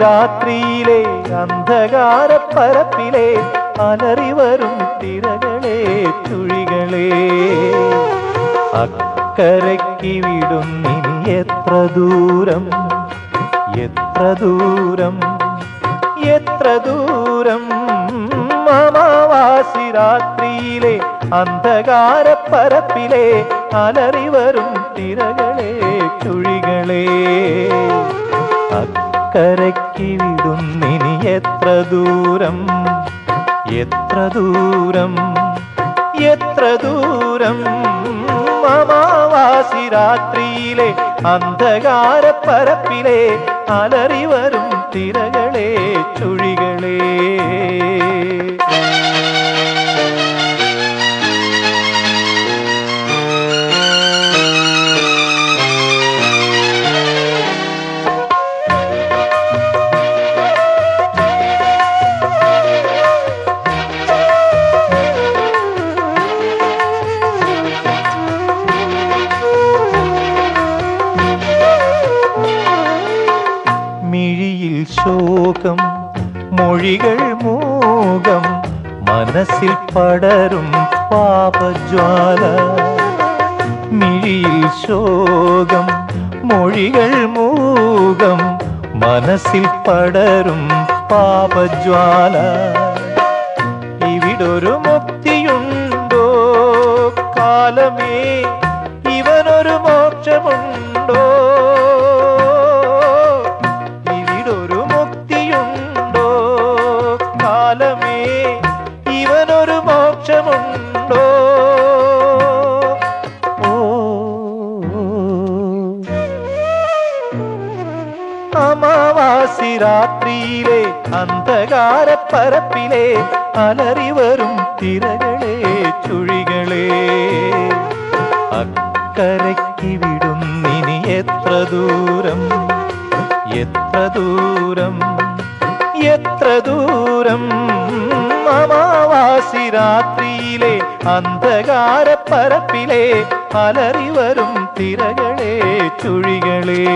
രാത്രിയിലെ അന്ധകാര പരപ്പിലെ അലറി വരും തിരകളെ ചുഴികളെ. അക്കരയ്ക്ക് വിടുന്നിനി എത്ര ദൂരം? എത്ര ദൂരം? എത്ര ദൂരം? അമാവാസി രാത്രിയിലെ അന്ധകാര പരപ്പിലെ അലറി വരും തിരകളെ അക്കരയ്ക്ക് വിടുന്നിനി എത്ര ദൂരം? എത്ര ദൂരം? എത്ര ദൂരം? അമാവാസി രാത്രിയിലെ അന്ധകാര പരപ്പിലെ അലറി വരും തിരകളെ മിഴിയിൽ ശോകം മൊഴികൾ മൂകം മനസ്സിൽ പടരും പാപജ്വാല. മിഴിയിൽ ശോകം മൊഴികൾ മൂകം മനസ്സിൽ പടരും പാപജ്വാല. ഇവിടൊരു മുക്തിയുണ്ടോ? കാലമേ രാത്രിയിലെ അന്ധകാര പരപ്പിലെ അലറി വരും തിരകളെ ചുഴികളെ. അക്കരയ്ക്ക് വിടുന്നിനി എത്ര ദൂരം? എത്ര ദൂരം? എത്ര ദൂരം? അമാവാസി രാത്രിയിലെ അന്ധകാര പരപ്പിലെ അലറി വരും തിരകളെ ചുഴികളെ.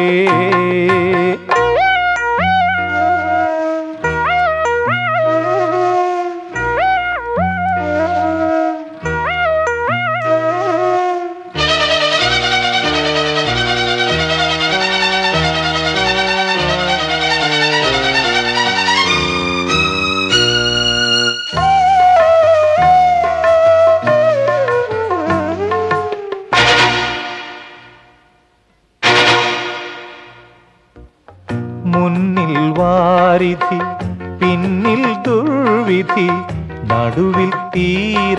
വാരിധി പിന്നിൽ ദുർവിധി നടുവിൽ തീരാബാഷ്പധാര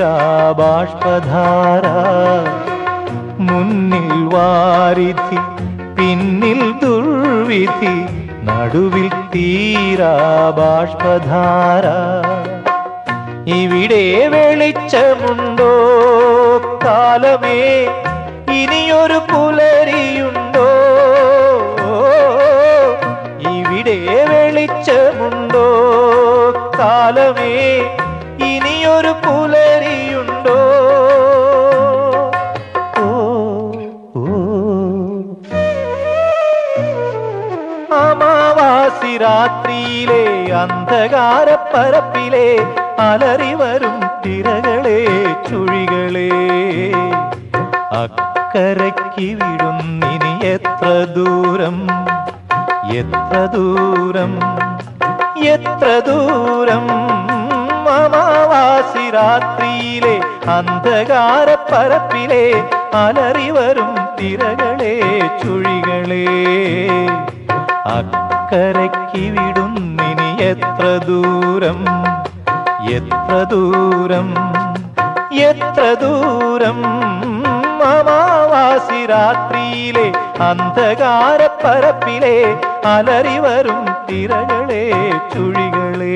മുന്നിൽ വാരിധി പിന്നിൽ ദുർവിധി നടുവിൽ തീരാബാഷ്പധാര ഇവിടെ വെളിച്ചമുണ്ടോ കാലമേ? ഇനിയൊരു പുലരിയുണ്ടോ. വെളിച്ചമുണ്ടോ? കാലമേ ഇനിയൊരു പുലരിയുണ്ടോ? അമാവാസി രാത്രിയിലെ അന്ധകാര പരപ്പിലെ അലറി വരും തിരകളെ ചുഴികളെ. അക്കരയ്ക്ക് വിടുന്നിനി എത്ര ദൂരം? എത്ര ദൂരം എത്ര ദൂരം? അമാവാസി രാത്രിയിലെ അന്ധകാര പരപ്പിലെ അലറി വരും തിരകളെ ചുഴികളെ. അക്കരയ്ക്ക് വിടുന്നിനി എത്ര ദൂരം എത്ര ദൂരം എത്ര ദൂരം? അമാവാസി രാത്രിയിലെ അന്ധകാര പരപ്പിലെ അലറി വരും തിരകളെ ചുഴികളേ.